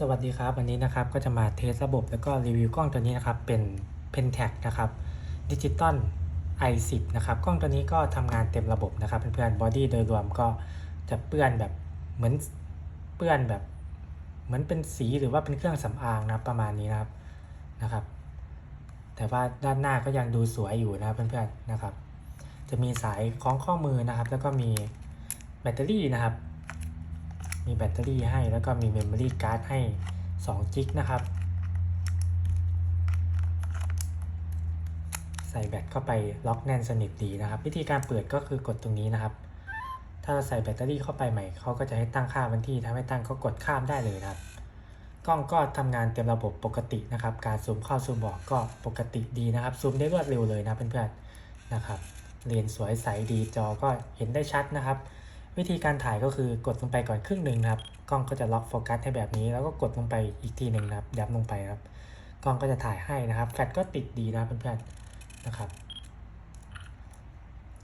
สวัสดีครับ วันนี้นะครับก็จะมาเทสระบบแล้วก็รีวิวกล้องตัวนี้นะครับ เป็น Pentax นะครับดิจิตอล i10 นะครับกล้องตัวนี้ก็ทำงานเต็มระบบนะครับเพื่อนๆบอดี้โดยรวมก็จะเปื้อนแบบเหมือนเปื้อนแบบ เหมือนเป็นสีหรือว่าเป็นเครื่องสำอางนะรประมาณนี้นะครับนะครับ แต่ว่าด้านหน้าก็ยังดูสวยอยู่นะเพื่อนๆนะครับ จะมีสายคล้องข้อมือนะครับ แล้วก็มีแบตเตอรี่นะครับ มีแบตเตอรี่ให้แล้วก็มีเมมโมรี่การ์ดให้2จิกนะครับ ใส่แบตเข้าไปล็อกแน่นสนิทดีนะครับ วิธีการเปิดก็คือกดตรงนี้นะครับ ถ้าเราใส่แบตเตอรี่เข้าไปใหม่เขาก็จะให้ตั้งค่าวันที่ถ้าไม่ตั้งก็กดข้ามได้เลยนะครับ กล้องก็ทำงานเต็มระบบปกตินะครับ การซูมเข้าซูมออกก็ปกติดีนะครับซูมได้รวดเร็วเลยนะเพื่อนๆนะครับเลนส์สวยใสดีจอก็เห็นได้ชัดนะครับ วิธีการถ่ายก็คือกดลงไปก่อนครึ่งหนึ่งนะครับ กล้องก็จะล็อกโฟกัสให้แบบนี้ แล้วก็กดลงไปอีกทีหนึ่งนะครับ ยับลงไปครับ กล้องก็จะถ่ายให้นะครับ แฟลชก็ติดดีนะเพื่อนๆนะครับ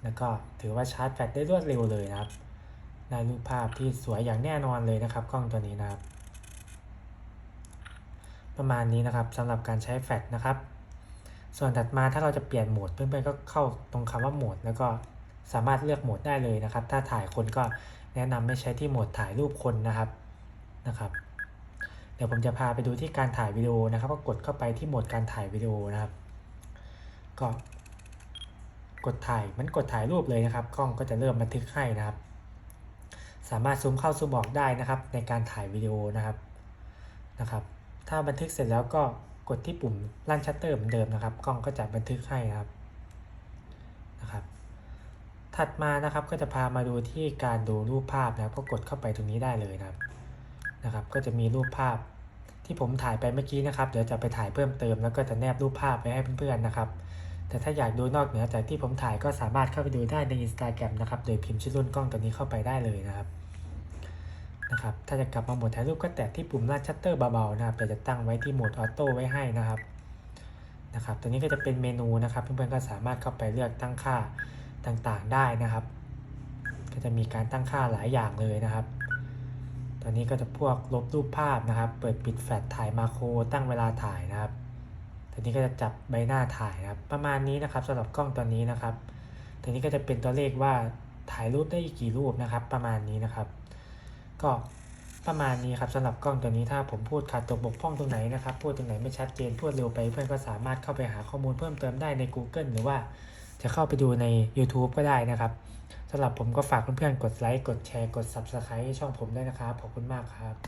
แล้วก็ถือว่าชาร์จแฟลชได้รวดเร็วเลยนะครับ ได้รูปภาพที่สวยอย่างแน่นอนเลยนะครับ กล้องตัวนี้นะครับ ประมาณนี้นะครับสำหรับการใช้แฟลชนะครับ ส่วนถัดมาถ้าเราจะเปลี่ยนโหมดเพื่อนๆก็เข้าตรงคำว่าโหมดแล้วก็ สามารถเลือกโหมดได้เลยนะครับ ถ้าถ่ายคนก็แนะนำไม่ใช้ที่โหมดถ่ายรูปคนนะครับนะครับ เดี๋ยวผมจะพาไปดูที่การถ่ายวิดีโอนะครับ ก็กดเข้าไปที่โหมดการถ่ายวิดีโอนะครับ ก็กดถ่ายมันกดถ่ายรูปเลยนะครับ กล้องก็จะเริ่มบันทึกให้นะครับ สามารถซูมเข้าซูมออกได้นะครับ ในการถ่ายวิดีโอนะครับนะครับ ถ้าบันทึกเสร็จแล้วก็กดที่ปุ่มลั่นชัตเตอร์เหมือนเดิมนะครับ กล้องก็จะบันทึกให้นะครับ ถัดมานะครับก็จะพามาดูที่การดูรูปภาพนะครับก็กดเข้าไปตรงนี้ได้เลยนะครับนะครับ ก็จะมีรูปภาพที่ผมถ่ายไปเมื่อกี้นะครับ เดี๋ยวจะไปถ่ายเพิ่มเติม แล้วก็จะแนบรูปภาพไปให้เพื่อนๆนะครับ แต่ถ้าอยากดูนอกเหนือจากที่ผมถ่ายก็สามารถเข้าไปดูได้ใน Instagram นะครับ โดยพิมพ์ชื่อรุ่นกล้องตัวนี้เข้าไปได้เลยนะครับนะครับ ถ้าจะกลับมาโหมดถ่ายรูปก็แตะที่ปุ่มลาดชัตเตอร์เบาๆนะครับแต่จะตั้งไว้ที่โหมดออโต้ไว้ให้นะครับนะครับ ตัวนี้ก็จะเป็นเมนูนะครับ เพื่อนๆก็สามารถเข้าไปเลือกตั้งค่า ต่างๆได้นะครับ ก็จะมีการตั้งค่าหลายอย่างเลยนะครับ ตอนนี้ก็จะพวกลบรูปภาพนะครับ เปิดปิดแฟลชถ่ายมาโครตั้งเวลาถ่ายนะครับตอนนี้ก็จะจับใบหน้าถ่ายนะครับ ประมาณนี้นะครับสำหรับกล้องตัวนี้นะครับตัวนี้ก็จะเป็นตัวเลขว่าถ่ายรูปได้กี่รูปนะครับ ประมาณนี้นะครับ ก็ประมาณนี้ครับสำหรับกล้องตัวนี้ถ้าผมพูดขาดตกบกพร่องตรงไหนนะครับ พูดตรงไหนไม่ชัดเจนพูดเร็วไปเพื่อนก็สามารถเข้าไปหาข้อมูลเพิ่มเติมได้ใน Google หรือว่า จะเข้าไปดูใน YouTube ก็ได้นะครับสำหรับผมก็ฝากเพื่อนๆกดไลค์ กดแชร์ กด Subscribe ให้ช่องผมด้วยนะครับ ขอบคุณมากครับ